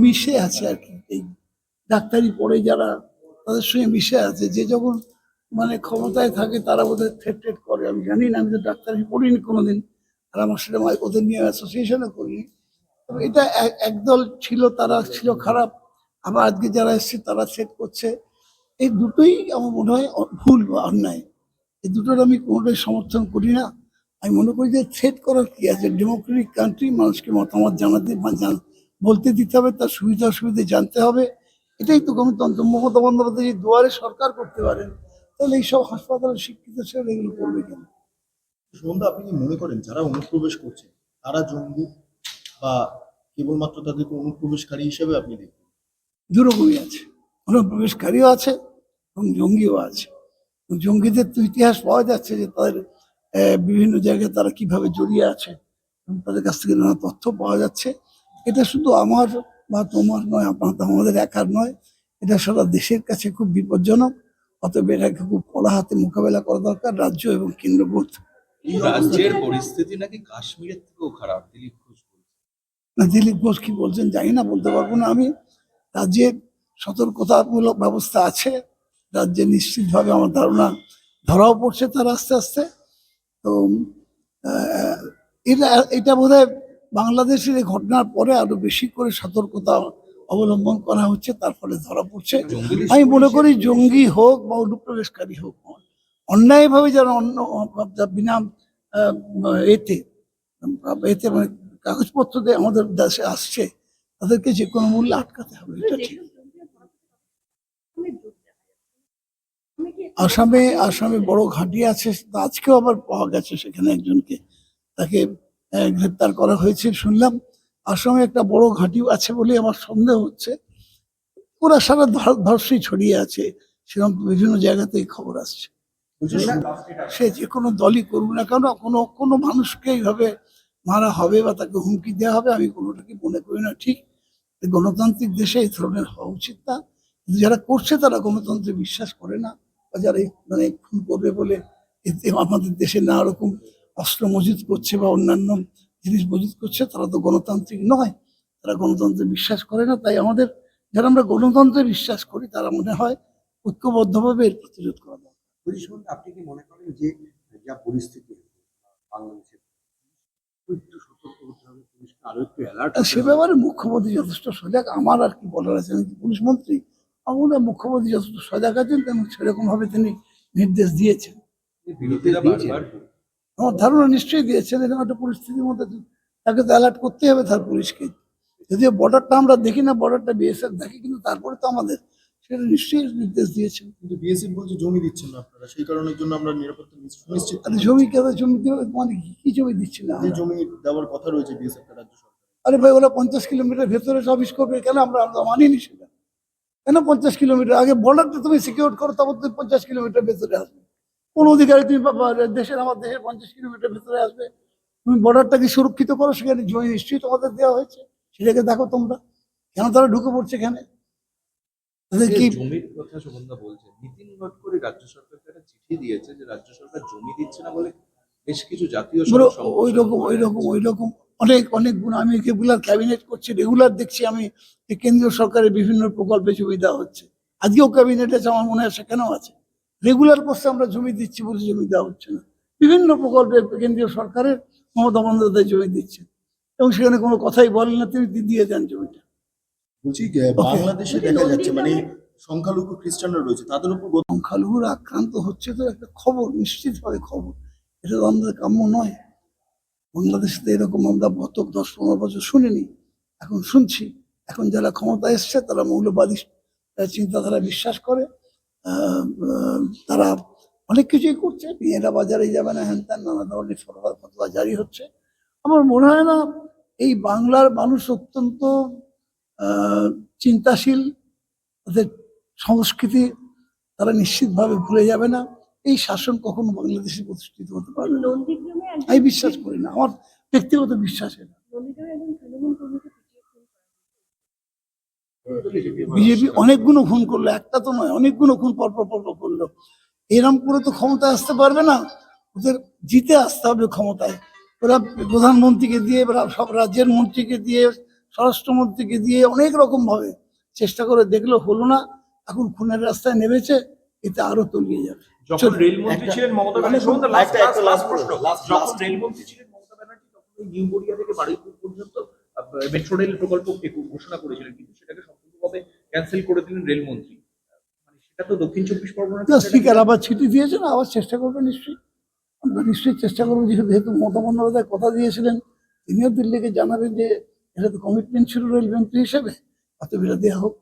মিশে আছে আর কি। এই ডাক্তারি পড়ে যারা, তাদের সঙ্গে মিশে আছে। যে যখন মানে ক্ষমতায় থাকে, তারা বোধহয় থ্রেট ট্রেট করে। আমি জানি না, আমি তো ডাক্তারি পড়িনি কোনোদিন। আর আমার সেটা ওদের নিয়ে অ্যাসোসিয়েশনও করিনি। তবে এটা এক- একদল ছিল, তারা ছিল খারাপ। আবার আজকে যারা এসছে, তারা সেট করছে। এই দুটোই আমার মনে হয় ভুল বা অন্যায়। এই দুটোর আমি কোনোটাই সমর্থন করি না। আমি মনে করি যে থ্রেট করার কি আছে? ডেমোক্রেটিক কান্ট্রি মানুষকে মতামত জানাতে বা বলতে দিতে হবে তার সুবিধা অসুবিধা জানতে হবে। এটাই তো গণতন্ত্র। মমতা বন্দ্যোপাধ্যায় যদি দুয়ারে সরকার করতে পারেন তাহলে এইসব হাসপাতালে শিক্ষিত ছেলে এগুলো করবে কেন? সন্ধ্যা আপনি কি মনে করেন যারা অনুপ্রবেশ করছে তারা জঙ্গি বা কেবলমাত্র তাদেরকে অনুপ্রবেশকারী হিসেবে আপনি দেখবেন দুরকমই আছে। অনুপ্রবেশকারীও আছে এবং জঙ্গিও আছে। জঙ্গিদের তো ইতিহাস পাওয়া যাচ্ছে যে তাদের বিভিন্ন জায়গায় তারা কীভাবে জড়িয়ে আছে এবং তাদের কাছ থেকে নানা তথ্য পাওয়া যাচ্ছে। এটা শুধু আমার বা তোমার নয় আপনার আমাদের একার নয়। এটা সারা দেশের কাছে খুব বিপজ্জনক। অতএব এটাকে খুব কড়া হাতে মোকাবেলা করা দরকার রাজ্য এবং কেন্দ্রবোধ রাজ্যের পরিস্থিতি নাকি কাশ্মীরের থেকেও খারাপ দিলীপ ঘোষ না দিলীপ ঘোষ কি বলছেন জানি না বলতে পারব না আমি। রাজ্যের সতর্কতামূলক ব্যবস্থা আছে রাজ্যে নিশ্চিতভাবে আমার ধারণা ধরাও পড়ছে তার আস্তে আস্তে। তো এটা এটা বোধ হয় বাংলাদেশের এই ঘটনার পরে আরও বেশি করে সতর্কতা অবলম্বন করা হচ্ছে তার ফলে ধরা পড়ছে। আমি মনে করি জঙ্গি হোক বা অনুপ্রবেশকারী হোক অন্যায়ভাবে যারা অন্য যা বিনা এতে এতে মানে কাগজপত্র দিয়ে আমাদের দেশে আসছে তাদেরকে যে কোনো মূল্যে আটকাতে হবে এটা ঠিক। আসামে আসামে বড় ঘাঁটি আছে তা আজকেও আবার পাওয়া গেছে সেখানে একজনকে তাকে গ্রেপ্তার করা হয়েছে, শুনলাম। আসামে একটা বড় ঘাঁটি আছে বলে আমার সন্দেহ হচ্ছে। ওরা সারা ভারতবর্ষই ছড়িয়ে আছে, সেরকম বিভিন্ন জায়গাতেই খবর আসছে। সে যে কোনো দলই করুক না কেন, কোনো কোনো মানুষকে এইভাবে মারা হবে বা তাকে হুমকি দেওয়া হবে, আমি কোনোটাকে মনে করি না, ঠিক? গণতান্ত্রিক দেশে এই ধরনের হওয়া উচিত না। যারা করছে তারা গণতন্ত্রে বিশ্বাস করে না, বা যারা মানে খুন করবে বলে এতে আমাদের দেশে নানা রকম অস্ত্র মজুদ করছে বা অন্যান্য জিনিস মজুত করছে তারা তো গণতান্ত্রিক নয়। তারা গণতন্ত্রে বিশ্বাস করে না তাই আমাদের যারা আমরা গণতন্ত্রে বিশ্বাস করি তারা মনে হয় ঐক্যবদ্ধভাবে এর প্রতিরোধ করা দরকার। আপনি কি মনে করেন যে যা পরিস্থিতি বাংলাদেশের সে ব্যাপারে মুখ্যমন্ত্রী যথেষ্ট সজাগ আমার আর কি বলার আছে আমি পুলিশ মন্ত্রী? আমার মনে হয় মুখ্যমন্ত্রী যথেষ্ট সজাগ আছেন তেমন সেরকম ভাবে তিনি নির্দেশ দিয়েছেন। আমার ধারণা নিশ্চয়ই দিয়েছেন এরকম একটা পরিস্থিতির মধ্যে তাকে তো অ্যালার্ট করতেই হবে তার পুলিশকে। যদিও বর্ডারটা আমরা দেখি না বর্ডারটা বিএসএফ দেখে কিন্তু তারপরে তো আমাদের সেটা নিশ্চয়ই নির্দেশ দিয়েছেন কিন্তু বিএসএফ বলছে জমি দিচ্ছেন না আপনারা সেই কারণের জন্য আমরা নিরাপত্তা নিশ্চিত- আরে জমি কেন জমি দেবে মানে কি- কি জমি দিচ্ছে না? যে জমি দেওয়ার কথা রয়েছে বিএসএফ রাজ্য সরকার আরে ভাই ওরা পঞ্চাশ কিলোমিটার ভেতরে অফিস করবে কেন আমরা আমরা মানিনি সেটা? কেন পঞ্চাশ কিলোমিটার? আগে বর্ডারটা তুমি সিকিউর করো তারপর তুমি পঞ্চাশ কিলোমিটার ভেতরে আসবে। কোন অধিকারে তুমি দেশের আমার দেশের পঞ্চাশ কিলোমিটার ভেতরে আসবে তুমি বর্ডারটাকে সুরক্ষিত করো? সেখানে জমি নিশ্চয়ই তোমাদের দেওয়া হয়েছে। সেটাকে দেখো তোমরা। কেন তারা ঢুকে পড়ছে এখানে? তাদের কি জমির কথা সুগন্ধা বলছে। নীতিন গডকরি রাজ্য সরকারকে একটা চিঠি দিয়েছে যে রাজ্য সরকার জমি দিচ্ছে না বলে বেশ কিছু জাতীয় ওই রকম ওই রকম ওই রকম অনেক অনেক গুণ আমি রেগুলার ক্যাবিনেট করছি রেগুলার দেখছি আমি কেন্দ্রীয় সরকারের বিভিন্ন প্রকল্পে দেওয়া হচ্ছে। আজকেও ক্যাবিনেট আছে আমার মনে হয় সেখানেও আছে। রেগুলার করছে আমরা জমি দিচ্ছি বলে জমি দেওয়া হচ্ছে না। বিভিন্ন প্রকল্পে কেন্দ্রীয় সরকারের মমতা বন্দ্যোপাধ্যায় জমি দিচ্ছে। এবং সেখানে কোনো কথাই বলেন না তিনি দিয়ে দেন জমিটা। বলছি বাংলাদেশে দেখা যাচ্ছে মানে সংখ্যালঘু খ্রিস্টানরা রয়েছে তাদের উপর সংখ্যালঘুরা আক্রান্ত হচ্ছে তো একটা খবর নিশ্চিতভাবে খবর। এটা তো আমাদের কাম্য নয়। বাংলাদেশে তো এরকম আমরা গত দশ পনেরো বছর শুনিনি এখন শুনছি। এখন যারা ক্ষমতা এসছে তারা মৌলবাদী চিন্তাধারা বিশ্বাস করে। তারা অনেক কিছুই করছে। মেয়েরা বাজারে যাবে না হ্যান ত্যান নানা ধরনের ফটোয়া ফটোয়া জারি হচ্ছে। আমার মনে হয় না এই বাংলার মানুষ অত্যন্ত আহ, চিন্তাশীল। তাদের সংস্কৃতি তারা নিশ্চিতভাবে ভুলে যাবে না। এই শাসন কখনো বাংলাদেশে প্রতিষ্ঠিত হতে পারবে না। আমি বিশ্বাস করি না। আমার ব্যক্তিগত বিশ্বাস এটা। বিজেপি অনেকগুলো খুন করল একটা তো নয় অনেকগুলো খুন পরপর পরপর করল এরম করে তো ক্ষমতায় আসতে পারবে না ওদের জিতে আসতে হবে ক্ষমতায় ওরা প্রধানমন্ত্রীকে দিয়ে ওরা সব রাজ্যের মন্ত্রীকে দিয়ে স্বরাষ্ট্রমন্ত্রীকে দিয়ে অনেক রকম ভাবে চেষ্টা করে দেখল হলো না এখন খুনের রাস্তায় নেমেছে এতে আরও তলিয়ে যাবে যখন রেলমন্ত্রী ছিলেন মমতা মানে ব্যানার্জি শুনুন তো, last- একটা- একটা last- last last প্রশ্ন। যখন রেলমন্ত্রী ছিলেন মমতা ব্যানার্জি তখন নিউ গড়িয়া থেকে বারুইপুর পর্যন্ত মেট্রো রেল প্রকল্প ঘোষণা করেছিলেন কিন্তু সেটাকে ক্যান্সেল করে দিলেন রেলমন্ত্রী মানে সেটা তো দক্ষিণ চব্বিশ পরগনা স্পিকার আবার চিঠি দিয়েছেন আবার চেষ্টা করবে নিশ্চয়ই। আমরা নিশ্চয়ই চেষ্টা করব যেহেতু মমতা বন্দ্যোপাধ্যায় কথা দিয়েছিলেন তিনিও দিল্লিকে জানাবেন যে এটা তো কমিটমেন্ট ছিল রেল মন্ত্রী হিসেবে অত বিরোধী দেওয়া হোক।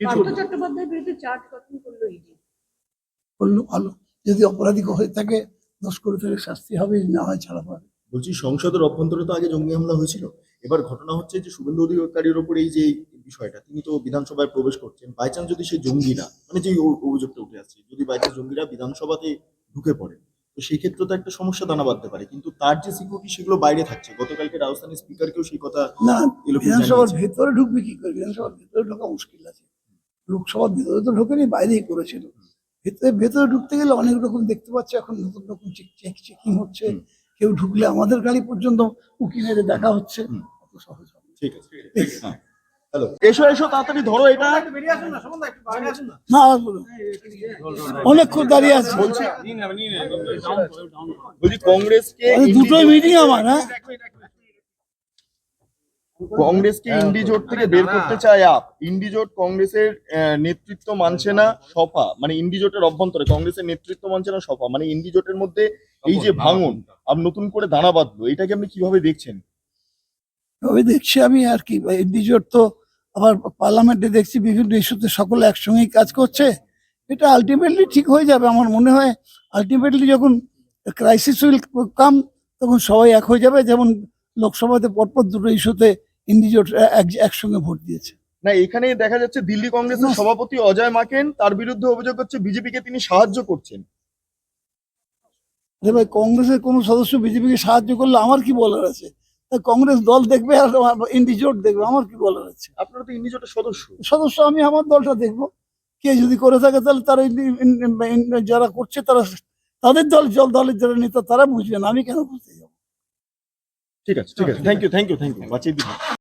চট্টোপাধ্যায়ের বিরুদ্ধে চার্জ গঠন করল ইডি করল ভালো। যদি অপরাধী হয়ে থাকে দোষ করে থাকে শাস্তি হবে না হয় ছাড়া পাবে। বলছি সংসদের অভ্যন্তরে তো আগে জঙ্গি হামলা হয়েছিল। এবার ঘটনা হচ্ছে যে শুভেন্দু অধিকারীর ওপর এই যে বিষয়টা তিনি তো বিধানসভায় প্রবেশ করছেন। বাই চান্স যদি সে জঙ্গিরা মানে যে অভিযোগটা উঠে আসছে যদি বাই চান্স জঙ্গিরা বিধানসভাতে ঢুকে পড়ে তো সেই ক্ষেত্রে তো একটা সমস্যা দানা বাঁধতে পারে। কিন্তু তার যে সিকিউরিটি সেগুলো বাইরে থাকছে। গতকালকে রাজধানী স্পিকারকেও সেই কথা না বিধানসভার ভেতরে ঢুকবে কি করে? বিধানসভার ভেতরে ঢোকা মুশকিল আছে। লোকসভার ভেতরে তো ঢোকেনি বাইরেই করেছিল। ভেতরে ভেতরে ঢুকতে গেলে অনেক রকম দেখতে পাচ্ছি। এখন নতুন নতুন চেক চেকিং হচ্ছে। কেউ ঢুকলে আমাদের গাড়ি পর্যন্ত উকি মেরে দেখা হচ্ছে। অত সহজ হবে না। ঠিক আছে। হ্যালো। এসো এসো তাড়াতাড়ি ধরো এটা। না অনেকক্ষণ দাঁড়িয়ে আছে। বলছি বলছি কংগ্রেসকে দুটোই মিটিং আমার হ্যাঁ? কংগ্রেসকে ইন্ডি জোট থেকে বের করতে চায় আপ। ইন্ডি জোট কংগ্রেসের আহ, নেতৃত্ব মানছে না সফা। মানে ইন্ডি জোটের অভ্যন্তরে কংগ্রেসের নেতৃত্ব মানছে না সফা। মানে ইন্ডি জোটের মধ্যে এই যে ভাঙন আর নতুন করে দানা বাঁধলো এটাকে আপনি কীভাবে দেখছেন? তবে দেখছি আমি আর কি ডিজোট তো আবার পার্লামেন্টে দেখছি বিভিন্ন ইস্যুতে সকলে একসঙ্গেই কাজ করছে। এটা আলটিমেটলি ঠিক হয়ে যাবে আমার মনে হয়। আলটিমেটলি যখন ক্রাইসিস উইল কাম তখন সবাই এক হয়ে যাবে। যেমন লোকসভাতে পরপর দুটো ইস্যুতে ইন্ডিজোট এক- একসঙ্গে ভোট দিয়েছে। না এখানে দেখা যাচ্ছে দিল্লি কংগ্রেসের সভাপতি অজয় মাকেন তার বিরুদ্ধে অভিযোগ হচ্ছে বিজেপিকে তিনি সাহায্য করছেন। ভাই কংগ্রেসের কোনো সদস্য বিজেপিকে সাহায্য করলে আমার কি বলার আছে? কংগ্রেস দল দেখবে আর ইন্ডিজোট দেখবে আমার কি বলার আছে? আপনারা তো ইন্ডি জোটের সদস্য। সদস্য আমি আমার দলটা দেখব। কে যদি করে থাকে তাহলে তারা যারা করছে তারা তাদের দল জল দলের যারা নেতা তারা বুঝবেন আমি কেন বুঝতে যাব? ঠিক আছে ঠিক আছে। Thank you thank you thank you বাঁচিয়ে